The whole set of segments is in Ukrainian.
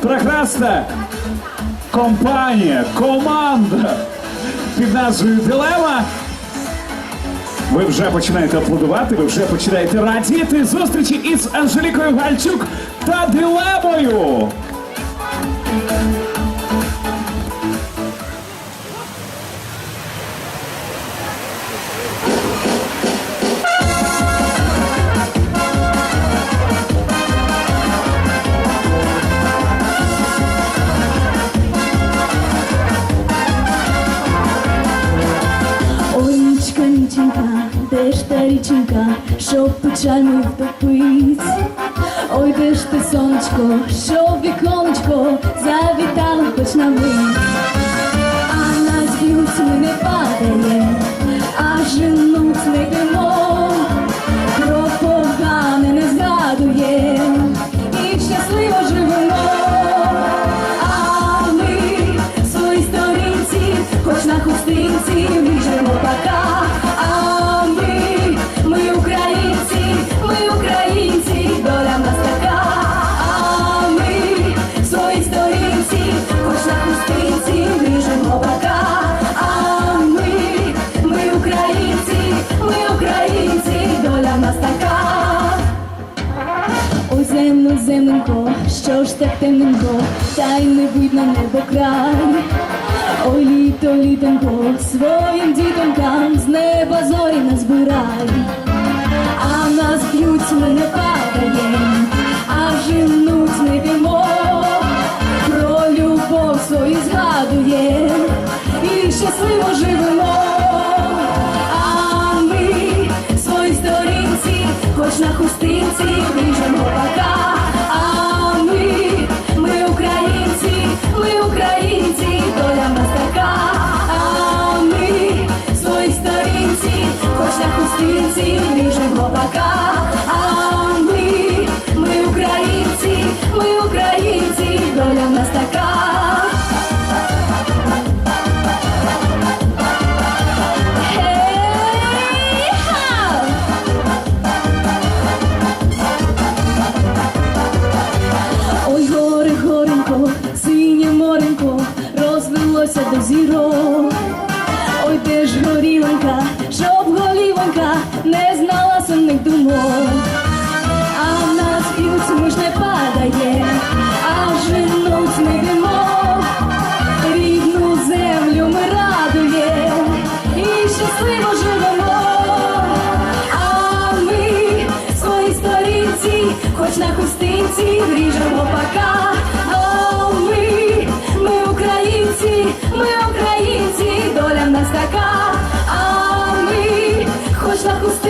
прекрасна компанія, команда під назвою Дилема. Ви вже починаєте аплодувати, ви вже починаєте радіти зустрічі із Анжелікою Гальчук та Дилемою. Ж та річенька, щоб печаль мою втопить? Ой, де ж ти сонечко, що віконечко завітало хоч на мить. Нас така. Ой, земно, земленько, що ж так темненько, та й не видно небо край. Ой, літо, літонько, своїм дітонькам з неба зорі назбирай. Хоч на хустинці, віжемо пока. А ми, ми українці, ми українці, доля нас. А ми свої сторінці, хоч на хустинці, віжемо пока. Ж горілонька, щоб голівонька не знала сумних думок. А в нас б'ють, ми ж не падає, а женуть не йдемо. Рідну землю ми радує і щасливо живемо. А ми в своїй сторінці, хоч на хустинці, вріжемо пока.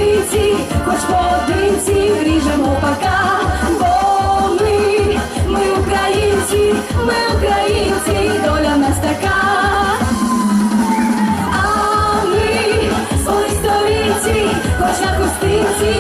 На хоч поодинці, вріжемо пака, Бо ми, ми українці, ми українці, доля нас така. А ми свої сторінці, хоч на хустинці,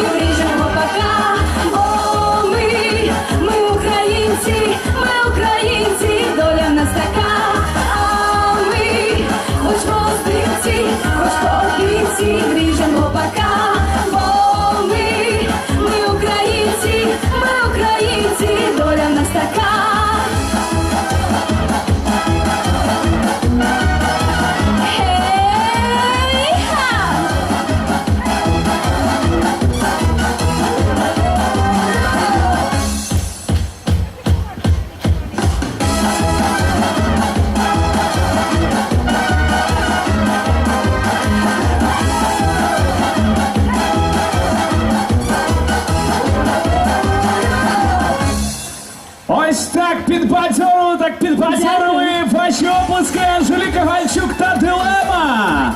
Ось так підбадьорили, так підбадьорили. Ваші обласки Анжеліка Гальчук та дилема.